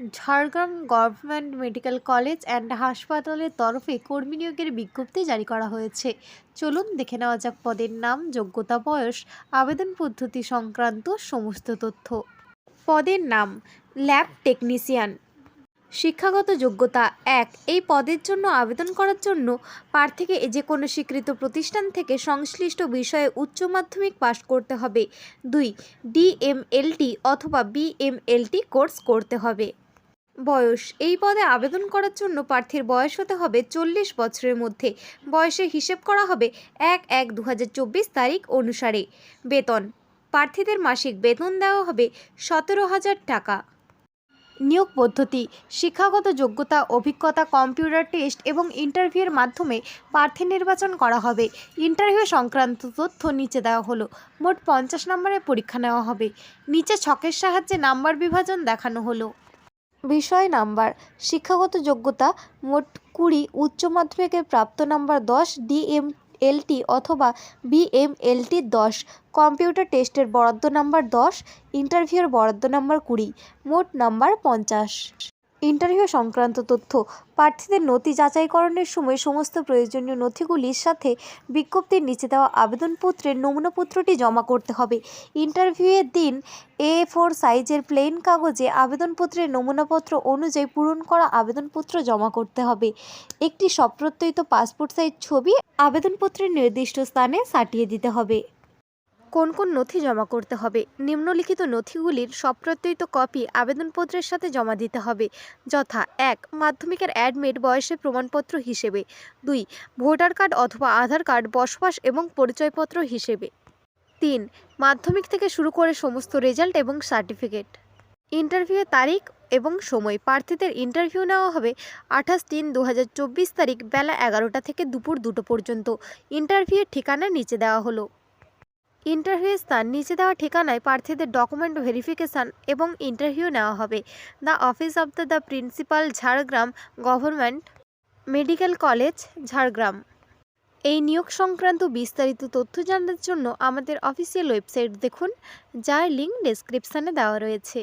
Jhargram government medical college and হাসপাতালের তরফে কর্মী নিয়োগের বিজ্ঞপ্তি জারি করা হয়েছে। চলুন দেখে নেওয়া যাক পদের নাম, যোগ্যতা, বয়স, আবেদন পদ্ধতি সংক্রান্ত সমস্ত তথ্য। পদের নাম, ল্যাব টেকনিশিয়ান। শিক্ষাগত যোগ্যতা এক, এই পদের জন্য আবেদন করার জন্য প্রার্থীকে যে কোনো স্বীকৃত প্রতিষ্ঠান থেকে সংশ্লিষ্ট বিষয়ে উচ্চ মাধ্যমিক পাশ করতে হবে। দুই, ডিএমএলটি অথবা বিএমএলটি কোর্স করতে হবে। বয়স। এই পদে আবেদন করার জন্য প্রার্থীর বয়স হতে হবে চল্লিশ বছরের মধ্যে। বয়সের হিসেব করা হবে এক এক দু তারিখ অনুসারে। বেতন। প্রার্থীদের মাসিক বেতন দেওয়া হবে সতেরো হাজার টাকা। নিয়োগ পদ্ধতি। শিক্ষাগত যোগ্যতা, অভিজ্ঞতা, কম্পিউটার টেস্ট এবং ইন্টারভিউয়ের মাধ্যমে প্রার্থী নির্বাচন করা হবে। ইন্টারভিউ সংক্রান্ত তথ্য নিচে দেওয়া হলো। মোট পঞ্চাশ নম্বরের পরীক্ষা নেওয়া হবে। নিচে ছকের সাহায্যে নাম্বার বিভাজন দেখানো হলো। বিষয় নাম্বার, শিক্ষাগত যোগ্যতা মোট কুড়ি, উচ্চ মাধ্যমিকের প্রাপ্ত নাম্বার দশ ডিএম এলটি অথবা বিএমএলটি দশ, কম্পিউটার টেস্টের বরাদ্দ নাম্বার দশ, ইন্টারভিউর বরাদ্দ নাম্বার কুড়ি, মোট নাম্বার পঞ্চাশ। ইন্টারভিউ সংক্রান্ত তথ্য। প্রার্থীদের নথি যাচাইকরণের সময় সমস্ত প্রয়োজনীয় নথিগুলির সাথে বিজ্ঞপ্তির নিচে দেওয়া আবেদনপত্রের নমুনাপত্রটি জমা করতে হবে। ইন্টারভিউয়ের দিন এ ফোর সাইজের প্লেন কাগজে আবেদনপত্রের নমুনাপত্র অনুযায়ী পূরণ করা আবেদনপত্র জমা করতে হবে। একটি সপ্রত্যয়িত পাসপোর্ট সাইজ ছবি আবেদনপত্রের নির্দিষ্ট স্থানে সাটিয়ে দিতে হবে। কোন কোন নথি জমা করতে হবে? নিম্নলিখিত নথিগুলির সপ্রত্যয়িত কপি আবেদনপত্রের সাথে জমা দিতে হবে। যথা, এক, মাধ্যমিকের অ্যাডমিট বয়সের প্রমাণপত্র হিসেবে। দুই, ভোটার কার্ড অথবা আধার কার্ড বসবাস এবং পরিচয়পত্র হিসেবে। তিন, মাধ্যমিক থেকে শুরু করে সমস্ত রেজাল্ট এবং সার্টিফিকেট। ইন্টারভিউয়ের তারিখ এবং সময়। প্রার্থীদের ইন্টারভিউ নেওয়া হবে আঠাশ তিন দু তারিখ বেলা এগারোটা থেকে দুপুর দুটো পর্যন্ত। ইন্টারভিউয়ের ঠিকানা নিচে দেওয়া হলো। ইন্টারভিউ স্থান, নিচে দেওয়া ঠিকানায় প্রার্থীদের ডকুমেন্ট ভেরিফিকেশান এবং ইন্টারভিউ নেওয়া হবে। The office of the the principal, Jhargram, government medical college, Jhargram. এই নিয়োগ সংক্রান্ত বিস্তারিত তথ্য জানার জন্য আমাদের অফিসিয়াল ওয়েবসাইট দেখুন, যার লিঙ্ক ডেসক্রিপশানে দেওয়া রয়েছে।